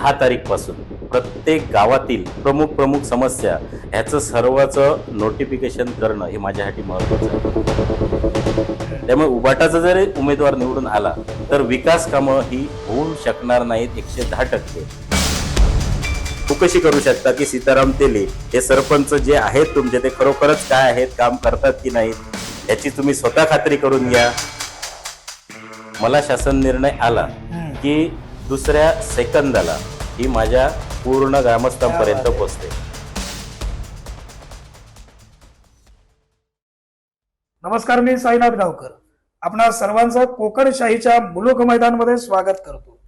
दहा तारीखपासून प्रत्येक गावातील प्रमुख प्रमुख समस्या ह्याचं सर्वचं नोटिफिकेशन करणं हे माझ्यासाठी महत्वाचं आहे. त्यामुळे उबाटाचा जरी उमेदवार निवडून आला तर विकास कामं ही होऊ शकणार नाहीत एकशे दहा टक्के. तू कशी करू शकता की सीताराम तेली हे सरपंच जे आहेत तुमचे ते खरोखरच काय आहेत काम करतात की नाहीत याची तुम्ही स्वतः खात्री करून घ्या. मला शासन निर्णय आला की दुसऱ्या सेकंदाला ही माझ्या पूर्ण ग्रामस्थांपर्यंत पोहोचते. नमस्कार मी साईनाथ गावकर. आपणा सर्वांचं कोकणशाहीच्या मुलुक मैदानमध्ये स्वागत करतो.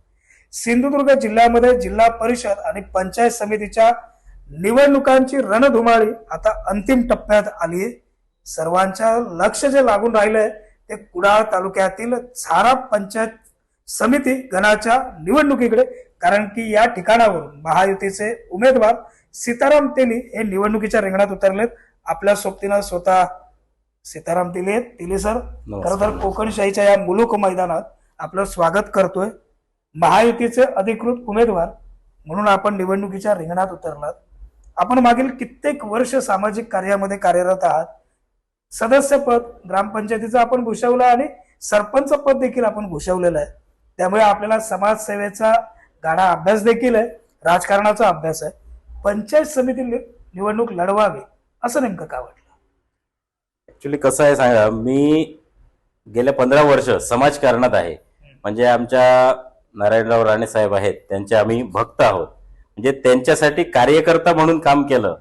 सिंधुदुर्ग जिल्ह्यामध्ये जिल्हा परिषद आणि पंचायत समितीच्या निवडणुकांची रणधुमाळी आता अंतिम टप्प्यात आली सर्वांच्या लक्ष जे लागून राहिलंय ते कुडाळ तालुक्यातील झारा पंचायत समिती गणाच्या निवडणुकीकडे कारण की या ठिकाणावरून महायुतीचे उमेदवार सीताराम तेली हे निवडणुकीच्या रिंगणात उतरलेत. आपल्या सोबतीनं स्वतः सीताराम तिले तिले सर खरं तर कोकणशाहीच्या या मुलुक मैदानात आपलं स्वागत करतोय. महायुतीचे अधिकृत उमेदवार म्हणून आपण निवडणुकीच्या रिंगणात उतरलात. आपण मागील कित्येक वर्ष सामाजिक कार्यामध्ये कार्यरत आहात. सदस्यपद ग्रामपंचायतीचं आपण भूषवलं आणि सरपंच पद देखील आपण भूषवलेलं आहे. त्यामुळे आपल्याला समाजसेवेचा गाढा अभ्यास देखील आहे राजकारणाचा अभ्यास आहे. पंचायत समिती निवडणूक लढवावी असं नेमकं का वाटलं? ऍक्च्युली कसं आहे सांगा मी गेल्या पंधरा वर्ष समाजकारणात आहे. म्हणजे आमच्या नारायणराव राणे साहेब आहेत त्यांचे आम्ही भक्त आहोत. म्हणजे त्यांच्यासाठी कार्यकर्ता म्हणून काम केलं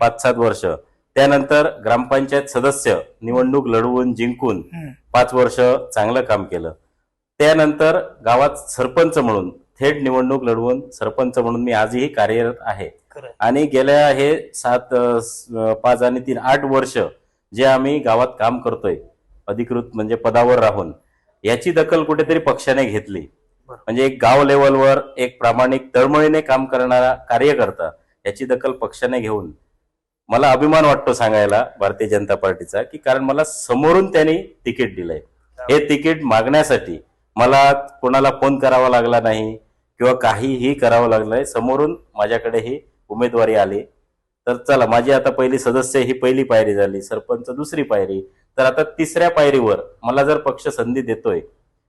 पाच सात वर्ष. त्यानंतर ग्रामपंचायत सदस्य निवडणूक लढवून जिंकून. पाच वर्ष चांगलं काम केलं. त्यानंतर गावात सरपंच म्हणून थेट निवडणूक लढवून सरपंच म्हणून मी आजही कार्यरत आहे. आणि गेल्या हे सात पाच आणि तीन आठ वर्ष जे आम्ही गावात काम करतोय अधिकृत म्हणजे पदावर राहून याची दखल कुठेतरी पक्षाने घेतली. म्हणजे एक गाव लेवलवर एक प्रामाणिक तळमळीने काम करणारा कार्यकर्ता याची दखल पक्षाने घेऊन मला अभिमान वाटतो सांगायला भारतीय जनता पार्टीचा की कारण मला समोरून त्यांनी तिकीट दिलंय. हे तिकीट मागण्यासाठी मला कोणाला फोन करावा लागला नाही किंवा काहीही करावं लागलंय समोरून माझ्याकडे ही उमेदवारी आली. तर चला माझी आता पहिली सदस्य ही पहिली पायरी झाली सरपंच दुसरी पायरी. तर आता तिसऱ्या पायरीवर मला जर पक्ष संधी देतोय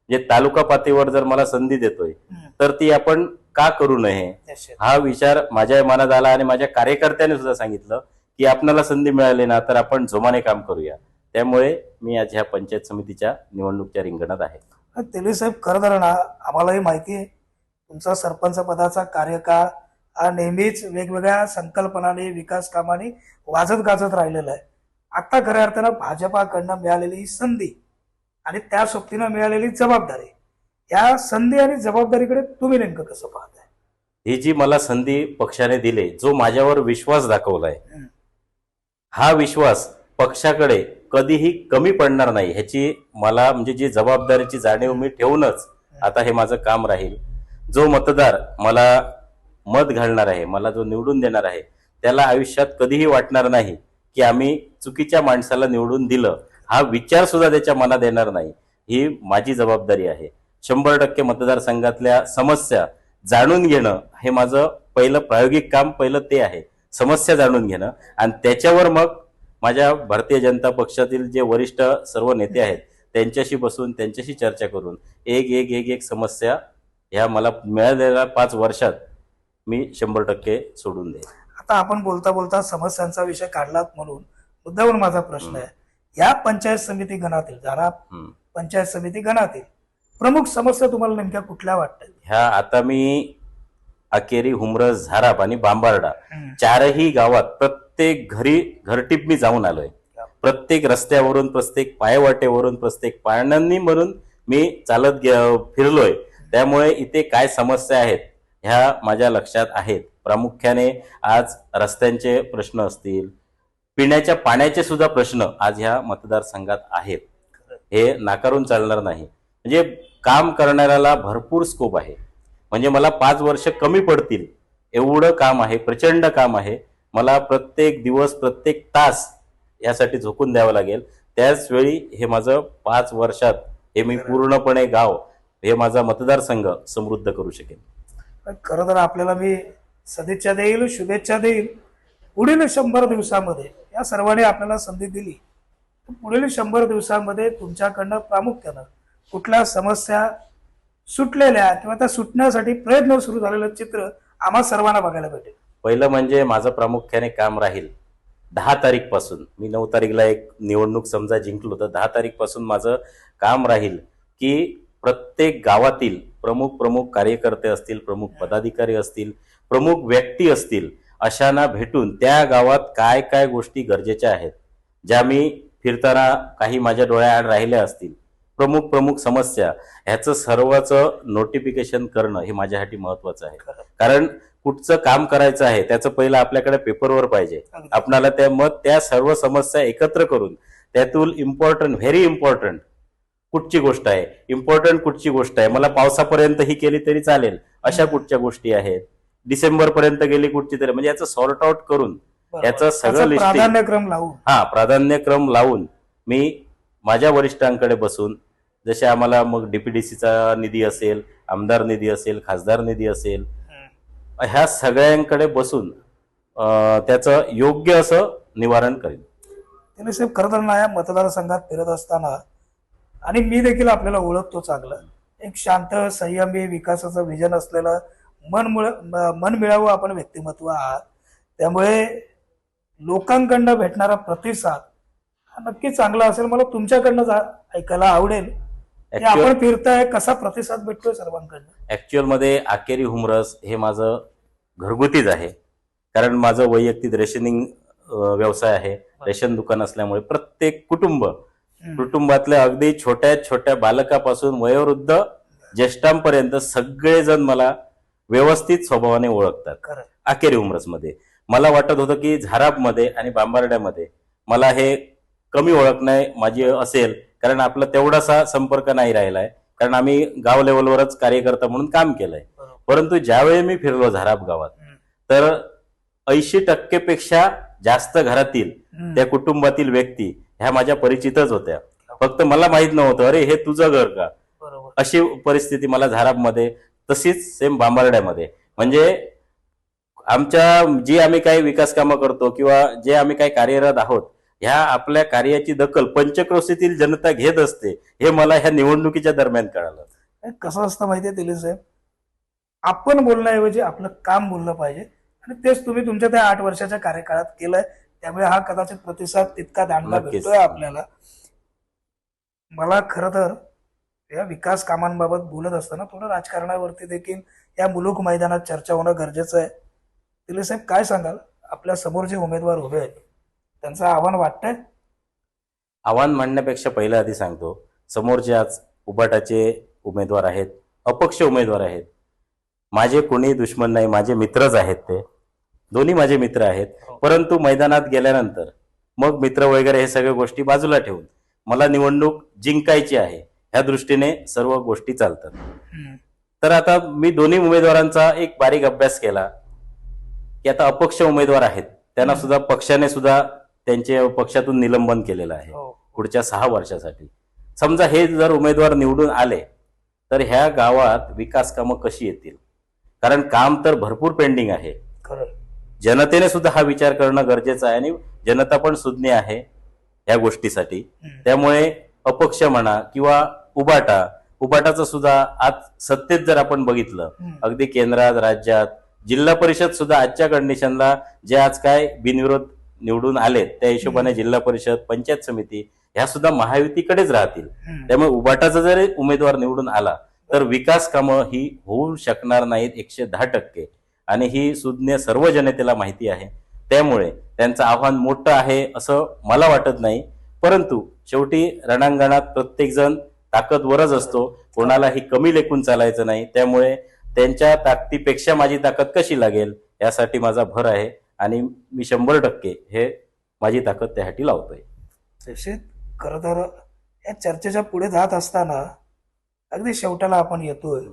जे तालुका पातळीवर जर मला संधी देतोय. तर ती आपण का करू नये. हा विचार माझ्या मनात आला आणि माझ्या कार्यकर्त्याने सुद्धा सांगितलं की आपल्याला संधी मिळाली ना तर आपण जोमाने काम करूया. त्यामुळे मी आज ह्या पंचायत समितीच्या निवडणुकीच्या रिंगणात आहे. तेली साहेब खरं तर ना आम्हालाही माहिती आहे तुमचा सरपंच पदाचा कार्यकाळ हा नेहमीच वेगवेगळ्या संकल्पनाने विकास कामाने वाजत गाजत राहिलेला आहे आता खऱ्या अर्थानं भाजपाकडनं मिळालेली ही संधी आणि त्या सोबतीनं मिळालेली जबाबदारी या संधी आणि जबाबदारीकडे तुम्ही नेमकं कसं पाहताय ही जी मला संधी पक्षाने दिली जो माझ्यावर विश्वास दाखवलाय. हा विश्वास पक्षाकडे कधीही कमी पडणार नाही. ह्याची मला म्हणजे जी जबाबदारीची जाणीव मी ठेवूनच आता हे माझं काम राहील. जो मतदार मला मत घालणार आहे मला जो निवडून देणार आहे त्याला आयुष्यात कधीही वाटणार नाही की आम्ही चुकीच्या माणसाला निवडून दिलं. हा विचार सुद्धा त्याच्या मनात येणार नाही. ही माझी जबाबदारी आहे. शंभर टक्के मतदारसंघातल्या समस्या जाणून घेणं हे माझं पहिलं प्रायोगिक काम पहिलं ते आहे. समस्या जाणून घेणं. आणि त्याच्यावर मग माझ्या भारतीय जनता पक्षातील जे वरिष्ठ सर्व नेते आहेत त्यांच्याशी बसून त्यांच्याशी चर्चा करून एक एक एक एक समस्या ह्या मला मिळालेल्या पाच वर्षात मी शंभर टक्के सोडून देईन. आता आपण बोलता बोलता समस्यांचा विषय काढलात म्हणून मुद्दाहून माझा प्रश्न आहे. या पंचायत समिती गणातील जारा. पंचायत समिती गणातील प्रमुख समस्या तुम्हाला नेमक्या कुठल्या वाटतात? ह्या आता मी अकेरी हुमरस झाराप आणि बांबार्डा. चारही गावात प्रत्येक घरी घरटीप मी जाऊन आलोय. प्रत्येक रस्त्यावरून प्रत्येक पायवाटेवरून प्रत्येक पाळण्यांनी म्हणून मी चालत फिरलोय. त्यामुळे इथे काय समस्या आहेत ह्या माझ्या लक्षात आहेत. प्रामुख्याने आज रस्त्यांचे प्रश्न असतील. पिण्याच्या पाण्याचे सुद्धा प्रश्न आज ह्या मतदारसंघात आहेत. हे नाकारून चालणार नाही. म्हणजे काम करणाऱ्याला भरपूर स्कोप आहे. म्हणजे मला पाच वर्ष कमी पडतील. एवढं काम आहे प्रचंड काम आहे. मला प्रत्येक दिवस प्रत्येक तास यासाठी झोकून द्यावं लागेल. त्याचवेळी हे माझं पाच वर्षात हे मी पूर्णपणे गाव हे माझा मतदारसंघ समृद्ध करू शकेन. खरं तर आपल्याला मी सदिच्छा देईल शुभेच्छा देईल. पुढील शंभर दिवसामध्ये या सर्वांनी आपल्याला संधी दिली. तर पुढील शंभर दिवसामध्ये तुमच्याकडनं प्रामुख्यानं कुठल्या समस्या सुटलेल्या किंवा त्या सुटण्यासाठी प्रयत्न सुरू झालेलं चित्र आम्हा सर्वांना बघायला भेटेल. पहिलं म्हणजे माझं प्रामुख्याने काम राहील दहा तारीखपासून. मी नऊ तारीखला एक निवडणूक समजा जिंकलो तर दहा तारीखपासून माझं काम राहील की प्रत्येक गावातील प्रमुख प्रमुख कार्यकर्ते असतील प्रमुख पदाधिकारी असतील प्रमुख व्यक्ती असतील अशांना भेटून त्या गावात काय काय गोष्टी गरजेच्या आहेत ज्या मी फिरताना काही माझ्या डोळ्याआड राहिल्या असतील प्रमुख प्रमुख समस्या ह्याचं सर्वचं नोटिफिकेशन करणं हे माझ्यासाठी महत्वाचं आहे. कारण कुठचं काम करायचं आहे त्याचं पहिलं आपल्याकडे पेपरवर पाहिजे. आपणाला त्या मग त्या सर्व समस्या एकत्र करून त्यातून इम्पॉर्टंट व्हेरी इम्पॉर्टंट कुठची गोष्ट आहे? इम्पॉर्टंट कुठची गोष्ट आहे? मला पावसापर्यंत ही केली तरी चालेल. अशा कुठच्या गोष्टी आहेत? डिसेंबर पर्यंत गेली कुठची तरी म्हणजे याचं सॉर्ट आउट करून. याचं सगळं प्राधान्यक्रम लावून. हा प्राधान्यक्रम लावून मी माझ्या वरिष्ठांकडे बसून जसे आम्हाला मग डीपीडीसीचा निधी असेल आमदार निधी असेल खासदार निधी असेल ह्या सगळ्यांकडे बसून त्याचं योग्य असं निवारण करेन. त्याने साहेब खरं तर ना या मतदारसंघात फिरत असताना आणि मी देखील आपल्याला ओळखतो चांगलं एक शांत संयमी विकासाचं विजन असलेलं मन मन मिळावं आपण व्यक्तिमत्व आहात. त्यामुळे लोकांकडनं भेटणारा प्रतिसाद हा नक्की चांगला असेल मला तुमच्याकडनं जा- ऐकायला आवडेल. आपण फिरताय कसा प्रतिसाद भेटतोय सर्वांकडनं? ऍक्च्युअलमध्ये आकेरी हुमरस हे माझं घरगुतीच आहे. कारण माझं वैयक्तिक रेशनिंग व्यवसाय आहे. रेशन दुकान असल्यामुळे प्रत्येक कुटुंब. कुटुंबातल्या अगदी छोट्या छोट्या बालकापासून वयोवृद्ध ज्येष्ठांपर्यंत सगळेजण मला व्यवस्थित स्वभावाने ओळखतात. खरं. अखेरी उमरसमध्ये मला वाटत होतं की झाराबमध्ये आणि बांबार्ड्यामध्ये मला हे कमी ओळखणे माझी असेल कारण आपला तेवढासा संपर्क नाही राहिलाय. कारण आम्ही गाव लेवलवरच कार्यकर्ता म्हणून काम केलंय. परंतु ज्यावेळी मी फिरलो झाराब गावात. तर ऐंशी टक्केपेक्षा जास्त घरातील. त्या कुटुंबातील व्यक्ती ह्या माझ्या परिचितच होत्या. फक्त मला माहीत नव्हतं अरे हे तुझं घर का? अशी परिस्थिती मला झाराबमध्ये तशीच सेम बांबार्ड्यामध्ये. म्हणजे आमच्या जी आम्ही काही विकास कामं करतो किंवा जे आम्ही काही कार्यरत आहोत ह्या आपल्या कार्याची दखल पंचक्रोशीतील जनता घेत असते हे मला ह्या निवडणुकीच्या दरम्यान कळालं. कसं असतं माहितीये दिलीप साहेब? आपण बोलण्याऐवजी आपलं काम बोललं पाहिजे. आणि तेच तुम्ही तुमच्या त्या आठ वर्षाच्या कार्यकाळात केलंय. त्यामुळे हा कदाचित प्रतिसाद तितका दांडला. भेटतोय आपल्याला. मला खरं तर या विकास कामांबाबत बोलत असताना थोडं राजकारणावरती देखील या मुलुक मैदानात चर्चा होणं गरजेचं आहे. दिलीप साहेब काय सांगाल? आपल्यासमोर जे उमेदवार उभे आहेत. त्यांचं आव्हान वाटतंय? आव्हान म्हणण्यापेक्षा पहिलं आधी सांगतो. समोरचे आज उबाटाचे उमेदवार आहेत अपक्ष उमेदवार आहेत माझे कोणी दुश्मन नाही माझे मित्रच आहेत ते. दोन्ही माझे मित्र आहेत. परंतु मैदानात गेल्यानंतर मग मित्र वगैरे हे सगळ्या गोष्टी बाजूला ठेवून मला निवडणूक जिंकायची आहे ह्या दृष्टीने सर्व गोष्टी चालतात. तर आता मी दोन्ही उमेदवारांचा एक बारीक अभ्यास केला की आता अपक्ष उमेदवार आहेत त्यांना सुद्धा पक्षाने सुद्धा त्यांचे पक्षातून निलंबन केलेलं आहे हो. पुढच्या सहा वर्षासाठी. समजा हे जर उमेदवार निवडून आले तर ह्या गावात विकास कामं कशी येतील? कारण काम तर भरपूर पेंडिंग आहे. जनतेने सुद्धा हा विचार करणं गरजेचं आहे आणि जनता पण सुज्ञ आहे या गोष्टीसाठी. त्यामुळे अपक्ष म्हणा किंवा उबाटा उबाटाचं सुद्धा आज सत्तेत जर आपण बघितलं. अगदी केंद्रात राज्यात जिल्हा परिषद सुद्धा आजच्या कंडिशनला जे आज काय बिनविरोध निवडून आलेत त्या हिशोबाने जिल्हा परिषद पंचायत समिती ह्या सुद्धा महायुतीकडेच राहतील. त्यामुळे उबाटाचा जर उमेदवार निवडून आला तर विकास कामं ही होऊ शकणार नाहीत एकशे दहा टक्के. आणि ही सुज्ञ सर्व जनतेला माहिती आहे. त्यामुळे त्यांचं आव्हान मोठं आहे असं मला वाटत नाही. परंतु शेवटी रणांगणात प्रत्येक जण ताकदवरच असतो. कोणालाही कमी लेखून चालायचं नाही. त्यामुळे त्यांच्या ताकदीपेक्षा माझी ताकद कशी लागेल यासाठी माझा भर आहे. आणि मी शंभर टक्के हे माझी ताकद त्यासाठी लावतोय. तसेच खरं तर या चर्चेच्या पुढे जात असताना अगदी शेवटाला आपण येतोय.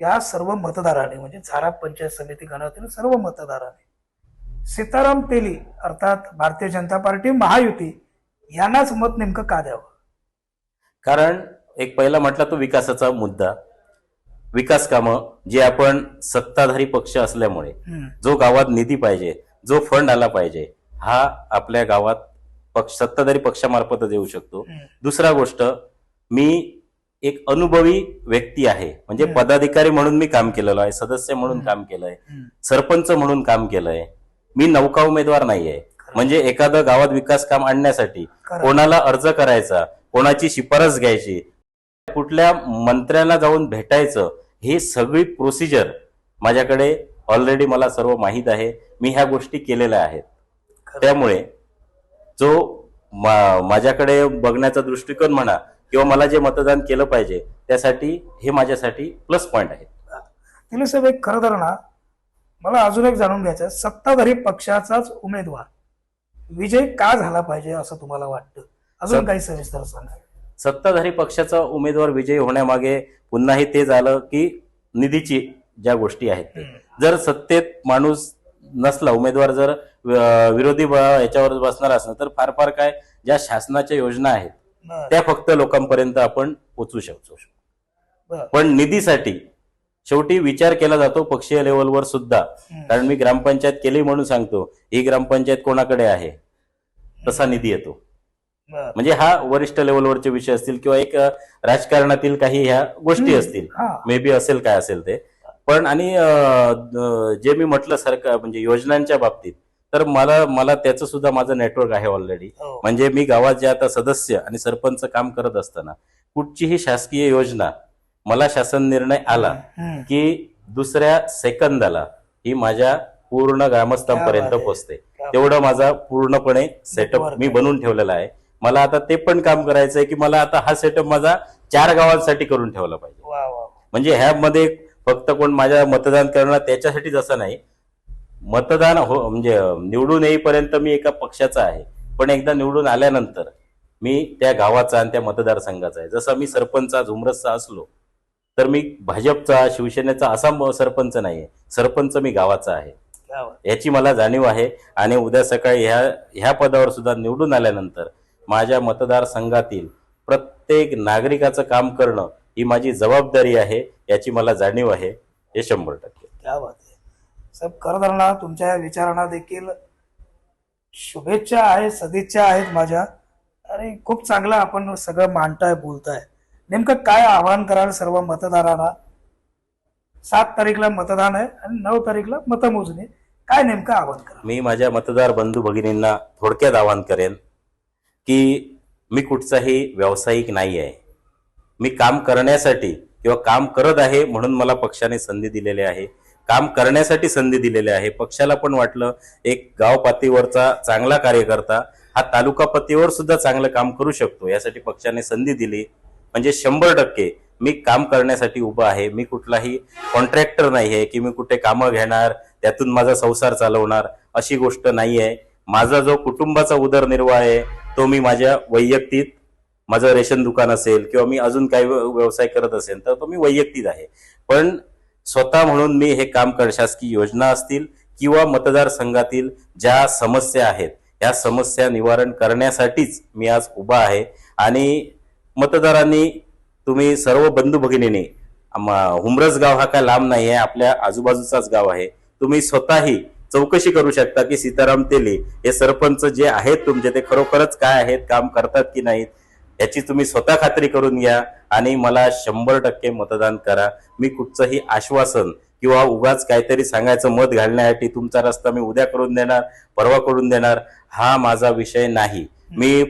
या सर्व मतदारांनी म्हणजे झारा पंचायत समिती गणातील सर्व मतदारांनी सीताराम तेली अर्थात भारतीय जनता पार्टी महायुती यांनाच मत नेमकं का द्यावं? कारण एक पहिला म्हटला तो विकासाचा मुद्दा. विकास कामं जे आपण सत्ताधारी पक्ष असल्यामुळे. जो गावात निधी पाहिजे जो फंड आला पाहिजे हा आपल्या गावात पक्ष सत्ताधारी पक्षामार्फतच येऊ शकतो. दुसरा गोष्ट मी एक अनुभवी व्यक्ती आहे म्हणजे. पदाधिकारी म्हणून मी काम केलेलं आहे सदस्य म्हणून. काम केलंय. सरपंच म्हणून काम केलंय मी नौका उमेदवार नाहीये म्हणजे एखादं गावात विकास काम आणण्यासाठी. कोणाला अर्ज करायचा कोणाची शिफारस घ्यायची कुठल्या मंत्र्यांना जाऊन भेटायचं ही सगळी प्रोसिजर माझ्याकडे ऑलरेडी मला सर्व माहीत आहे. मी ह्या गोष्टी केलेल्या आहेत. त्यामुळे जो माझ्याकडे बघण्याचा दृष्टिकोन म्हणा किंवा मला जे मतदान केलं पाहिजे त्यासाठी हे माझ्यासाठी प्लस पॉइंट आहे. साहेब एक खरं तर ना मला अजून एक जाणून घ्यायचं. सत्ताधारी पक्षाचाच उमेदवार विजय का झाला पाहिजे असं तुम्हाला वाटतं? अजून काही सविस्तर सांगा सत्ताधारी पक्षाचा उमेदवार विजयी होण्यामागे पुन्हाही ते झालं की निधीची ज्या गोष्टी आहेत. जर सत्तेत माणूस नसला उमेदवार जर विरोधी याच्यावर बसणार असणार तर फार फार काय ज्या शासनाच्या योजना आहेत त्या फक्त लोकांपर्यंत आपण पोचू शकतो. पण निधीसाठी शेवटी विचार केला जातो पक्षीय लेवलवर सुद्धा. कारण मी ग्रामपंचायत केली म्हणून सांगतो ही ग्रामपंचायत कोणाकडे आहे तसा निधी येतो. म्हणजे हा वरिष्ठ लेवलवरचे विषय असतील किंवा एक राजकारणातील काही ह्या गोष्टी. असतील मे बी असेल काय असेल ते पण आणि जे मी म्हटलं सरकार म्हणजे योजनांच्या बाबतीत तर मला मला त्याचं सुद्धा माझं नेटवर्क आहे ऑलरेडी हो. म्हणजे मी गावात जे आता सदस्य आणि सरपंच काम करत असताना कुठचीही शासकीय योजना मला शासन निर्णय आला. की दुसऱ्या सेकंदाला ही माझ्या पूर्ण ग्रामस्थांपर्यंत. पोहोचते तेवढं माझा पूर्णपणे सेटअप मी. बनवून ठेवलेला आहे मला आता ते पण काम करायचं आहे की मला आता हा सेटअप माझा चार गावांसाठी करून ठेवला पाहिजे. म्हणजे ह्यामध्ये फक्त कोण माझ्या मतदान करणार त्याच्यासाठीच असं नाही. मतदान हो म्हणजे निवडून येईपर्यंत मी एका पक्षाचा आहे. पण एकदा निवडून आल्यानंतर मी त्या गावाचा आणि त्या मतदारसंघाचा आहे. जसं मी सरपंच झुमरसचा असलो तर मी भाजपचा शिवसेनेचा असा सरपंच नाहीये. सरपंच मी गावाचा आहे. याची मला जाणीव आहे. आणि उद्या सकाळी ह्या ह्या पदावर सुद्धा निवडून आल्यानंतर माझ्या मतदारसंघातील प्रत्येक नागरिकाचं काम करणं ही माझी जबाबदारी आहे याची मला जाणीव आहे. हे शंभर टक्के. क्या बात आहे. साहेब ना तुमच्या या विचारांना देखील शुभेच्छा आहेत सदिच्छा आहेत माझ्या. आणि खूप चांगलं आपण सगळं मांडताय बोलताय. नेमकं काय आवाहन कराल सर्व मतदारांना? सात तारीखला मतदान आहे आणि नऊ तारीखला मतमोजणी. काय नेमकं आवाहन करा मी माझ्या मतदार बंधू भगिनींना थोडक्यात आवाहन करेन की मी कुठचाही व्यावसायिक नाही आहे मी काम करण्यासाठी किंवा काम करत आहे म्हणून मला पक्षाने संधी दिलेली आहे. काम करण्यासाठी संधी दिलेली आहे. पक्षाला पण वाटलं एक गाव पातळीवरचा चांगला कार्यकर्ता हा तालुका पातळीवर सुद्धा चांगलं काम करू शकतो. यासाठी पक्षाने संधी दिली. म्हणजे शंभर टक्के मी काम करण्यासाठी उभा आहे. मी कुठलाही कॉन्ट्रॅक्टर नाही आहे की मी कुठे कामं घेणार त्यातून माझा संसार चालवणार अशी गोष्ट नाही आहे माझा जो कुटुंबाचा उदरनिर्वाह आहे तो मी माझ्या वैयक्तिक माझं रेशन दुकान असेल किंवा मी अजून काही व्यवसाय करत असेल तर तो मी वैयक्तिक आहे. पण स्वतः म्हणून मी हे काम कर शासकीय योजना असतील किंवा मतदारसंघातील ज्या समस्या आहेत या समस्या निवारण करण्यासाठीच मी आज उभा आहे आणि मतदारांनी तुम्ही सर्व बंधू भगिनीने हुमरस गाव हा काय लांब नाही आहे आपल्या आजूबाजूचाच गाव आहे तुम्ही स्वतःही चौकशी करू शकता की सीताराम तेली हे सरपंच जे आहेत तुमचे ते खरोखरच काय आहेत काम करतात की नाहीत याची तुम्ही स्वतः खात्री करून घ्या आणि मला शंभर टक्के मतदान करा. मी कुठचंही आश्वासन किंवा उगाच काहीतरी सांगायचं मत घालण्यासाठी तुमचा रस्ता मी उद्या करून देणार परवा करून देणार हा माझा विषय नाही. मी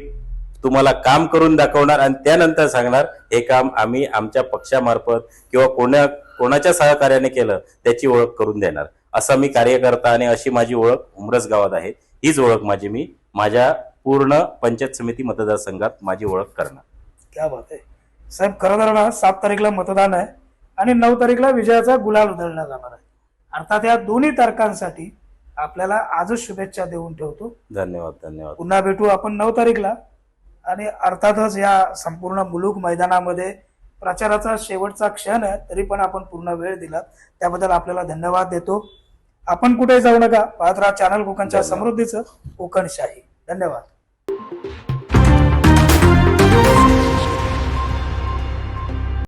तुम्हाला काम करून दाखवणार आणि त्यानंतर सांगणार हे काम आम्ही आमच्या पक्षामार्फत किंवा कोणा कोणाच्या सहकार्याने केलं त्याची ओळख करून देणार. असा मी कार्यकर्ता आणि अशी माझी ओळख उमरस गावात आहे. हीच ओळख माझी मी. माझ्या पूर्ण पंचायत समिती मतदारसंघात माझी ओळख करणार. क्या बात आहे. साहेब खरं तर ना सात तारीखला मतदान आहे आणि नऊ तारीखला विजयाचा गुलाल उधळला जाणार आहे. अर्थात या दोन्ही तारखांसाठी आपल्याला आजच शुभेच्छा देऊन ठेवतो. धन्यवाद धन्यवाद. पुन्हा भेटू आपण नऊ तारीखला. आणि अर्थातच या संपूर्ण मुलूक मैदानामध्ये प्रचाराचा शेवटचा क्षण आहे तरी पण आपण पूर्ण वेळ दिला त्याबद्दल आपल्याला धन्यवाद देतो. आपण कुठे जाऊ नका. पाहत राहा चॅनल कोकणच्या. समृद्धीचं कोकणशाही धन्यवाद.